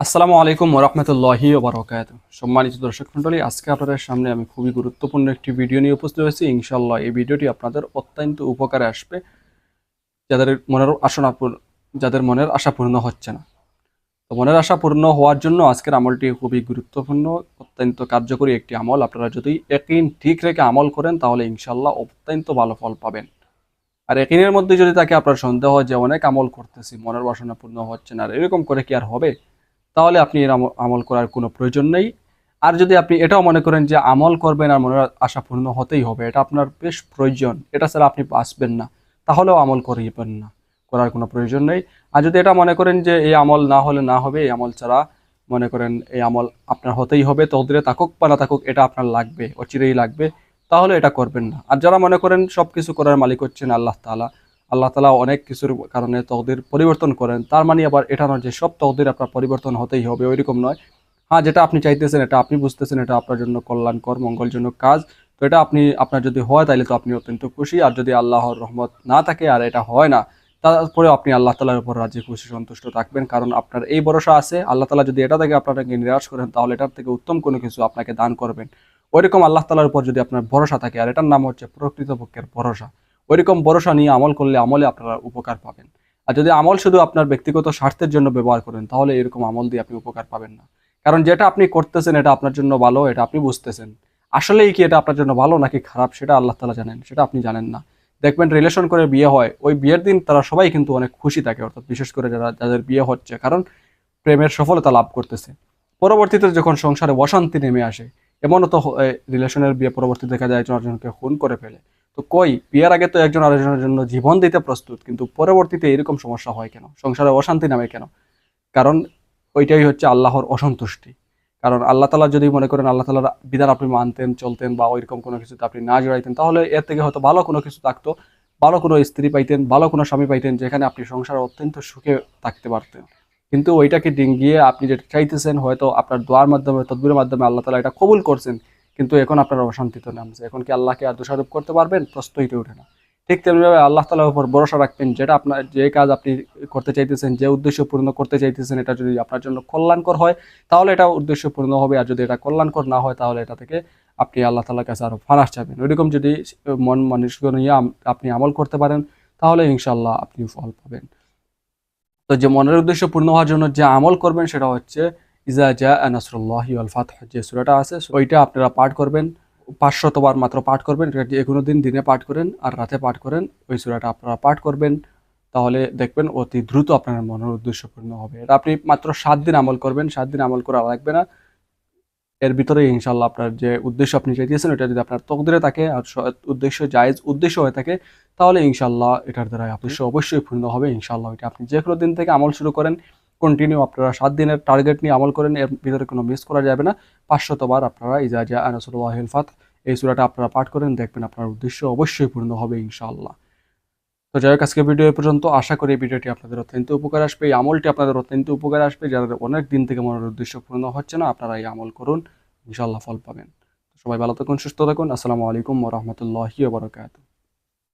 আসসালামু আলাইকুম ওরহমতুল্লাহি ওবরাকাত সম্মানিত দর্শক মণ্ডলী, আজকে আপনাদের সামনে আমি খুবই গুরুত্বপূর্ণ একটি ভিডিও নিয়ে উপস্থিত হয়েছি। ইনশাল্লাহ এই ভিডিওটি আপনাদের অত্যন্ত উপকারে আসবে। যাদের মনের আশা পূর- যাদের মনের আশা পূর্ণ হচ্ছে না। তো মনের আশা পূর্ণ হওয়ার জন্য আজকের আমলটি খুবই গুরুত্বপূর্ণ, অত্যন্ত কার্যকরী একটি আমল। আপনারা যদি একদিন ঠিক রেখে আমল করেন, তাহলে ইনশাল্লাহ অত্যন্ত ভালো ফল পাবেন। আর একিনের মধ্যে যদি তাকে আপনার সন্দেহ হয় যে, অনেক আমল করতেছি, মনের বাসনা পূর্ণ হচ্ছে না, আর এরকম করে কি আর হবে? তাহলে আপনি এর আমল- করার কোনো প্রয়োজন নেই। আর যদি আপনি এটাও মনে করেন যে আমল করবেন আর মনের আশা পূর্ণ হতেই হবে, এটা আপনার বেশ প্রয়োজন। এটা ছাড়া আপনি বাঁচবেন না, তাহলেও আমল করিবেন না, করার কোনো প্রয়োজন নেই। আর যদি এটা মনে করেন যে এই আমল না হলে না হবে, এই আমল ছাড়া মনে করেন এই আমল আপনার হতেই হবে তদরে থাকুক বা না থাকুক এটা আপনার লাগবে, অচিরেই লাগবে, তাহলে এটা করবেন না। আর যারা মনে করেন সব কিছু করার মালিক হচ্ছেন আল্লাহ তালা আল্লাহ তালা অনেক কিছুর কারণে তকদির পরিবর্তন করেন। তার মানে আবার এটা নয় যে সব তকদির আপনার পরিবর্তন হতেই হবে, ওইরকম নয়। হ্যাঁ যেটা আপনি চাইতেছেন এটা আপনি বুঝতেছেন, এটা আপনার জন্য কল্যাণকর, মঙ্গলজনক কাজ। তো এটা আপনি, আপনার যদি হয় তাহলে তো আপনি অত্যন্ত খুশি। আর যদি আল্লাহর রহমত না থাকে, আর এটা হয় না তারপরে আপনি আল্লাহ তালার উপর রাজি, খুশি, সন্তুষ্ট থাকবেন। কারণ আপনার এই ভরসা আছে। আল্লাহ তালা যদি এটা থেকে আপনাকে নিরাশ করেন, তাহলে এটার থেকে উত্তম কোনো কিছু আপনাকে দান করবেন। ওইরকম আল্লাহ তালার উপর যদি আপনার ভরসা থাকে, আর এটার নাম হচ্ছে প্রকৃতপক্ষের ভরসা। ওইরকম ভরসা নিয়ে আমল করলে আমলে আপনারা উপকার পাবেন। আর যদি আমল শুধু আপনার ব্যক্তিগত স্বার্থের জন্য ব্যবহার করেন, তাহলে এরকম আমল দিয়ে আপনি উপকার পাবেন না। কারণ যেটা আপনি করতেছেন এটা আপনার জন্য ভালো, এটা আপনি বুঝতেছেন। আসলেই কি এটা আপনার জন্য ভালো নাকি খারাপ সেটা আল্লাহ তালা জানেন, সেটা আপনি জানেন না। দেখবেন রিলেশন করে বিয়ে হয়, ওই বিয়ের দিন তারা সবাই কিন্তু অনেক খুশি থাকে, অর্থাৎ বিশেষ করে যারা, যাদের বিয়ে হচ্ছে, কারণ প্রেমের সফলতা লাভ করতেছে। পরবর্তীতে যখন সংসারে অশান্তি নেমে আসে, এমনও তো রিলেশনের বিয়ে পরবর্তী দেখা যায় একজন খুন করে ফেলে। তো কই? বিয়ের আগে তো একজন আরেকজনের জন্য জীবন দিতে প্রস্তুত, কিন্তু পরবর্তীতে এরকম সমস্যা হয় কেন? সংসারে অশান্তি নামে কেন? কারণ ওইটাই হচ্ছে আল্লাহর অসন্তুষ্টি। কারণ আল্লাহ তালা যদি মনে করেন আল্লাহ তালার বিধান আপনি মানতেন, চলতেন বা ওইরকম কোনো কিছুতে আপনি না জড়াইতেন, তাহলে এর থেকে হয়তো ভালো কোনো কিছু থাকতো, ভালো কোনো স্ত্রী পাইতেন, ভালো কোনো স্বামী পাইতেন, যেখানে আপনি সংসারে অত্যন্ত সুখে থাকতে পারতেন। কিন্তু ওইটাকে ডিঙ্গিয়ে আপনি যেটা চাইতেছেন, হয়তো আপনার দোয়ার মাধ্যমে, তদবিরের মাধ্যমে আল্লাহ তালা এটা কবুল করছেন কিন্তু এখন আপনার অশান্তিতে নামছে এখন কি আল্লাহকে আর দোষারোপ করতে পারবেন? প্রশ্ন হইতে ওঠে না। ঠিক তেমনিভাবে আল্লাহ তালার উপর ভরসা রাখবেন, যেটা আপনার, যে কাজ আপনি করতে চাইতেছেন, যে উদ্দেশ্য পূর্ণ করতে চাইতেছেন, এটা যদি আপনার জন্য কল্যাণকর হয়, তাহলে এটা উদ্দেশ্য পূর্ণ হবে। আর যদি এটা কল্যাণকর না হয়, তাহলে এটা থেকে আপনি আল্লাহ তালার কাছে আরও ফারাস চাবেন ওইরকম যদি মন মানুষকে নিয়ে আপনি আমল করতে পারেন, তাহলে ইনশাল্লাহ আপনি ফল পাবেন। তো যে মনের উদ্দেশ্য পূর্ণ হওয়ার জন্য যে আমল করবেন, সেটা হচ্ছে ইজা জা নাসরুল্লাহ আল ফাতহ যে সুরাটা আছে ওইটা আপনারা পাঠ করবেন। পাঁচশতবার মাত্র পাঠ করবেন এটা যে কোনো দিন দিনে পাঠ করেন আর রাতে পাঠ করেন ওই সুরাটা আপনারা পাঠ করবেন। তাহলে দেখবেন অতি দ্রুত আপনার মনের উদ্দেশ্য পূর্ণ হবে। এটা আপনি মাত্র সাত দিন আমল করবেন সাত দিন আমল করা লাগবে না। এর ভিতরে ইনশাল্লাহ আপনার যে উদ্দেশ্য আপনি চাইতেছেন ওটা যদি আপনার তকদিরে থাকে আর উদ্দেশ্য জায়েজ উদ্দেশ্য হয়ে থাকে তাহলে ইনশাল্লাহ এটার দ্বারা উদ্দেশ্য অবশ্যই পূর্ণ হবে। ইনশাল্লাহ এটা আপনি যে কোনো দিন থেকে আমল শুরু করেন কন্টিনিউ আপনারা সাত দিনের টার্গেট নিয়ে আমল করেন, এর ভিতরে কোনো মিস করা যাবে না। পাঁচশতবার আপনারা ইজা জা আনাসুল্লাহ ফাত, এই সুরাটা আপনারা পাঠ করেন, দেখবেন আপনার উদ্দেশ্য অবশ্যই পূর্ণ হবে ইনশাআল্লাহ। তো যাই হোক, আজকে ভিডিও পর্যন্ত, আশা করি এই ভিডিওটি আপনাদের অত্যন্ত উপকার আসবে। এই আমলটি আপনাদের অত্যন্ত উপকার আসবে, যাদের অনেক দিন থেকে মনের উদ্দেশ্য পূর্ণ হচ্ছে না, আপনারা এই আমল করুন, ইনশাআল্লাহ ফল পাবেন। সবাই ভালো থাকুন, সুস্থ থাকুন, আসসালামু আলাইকুম ওরহমতুল্লাহি বারকাত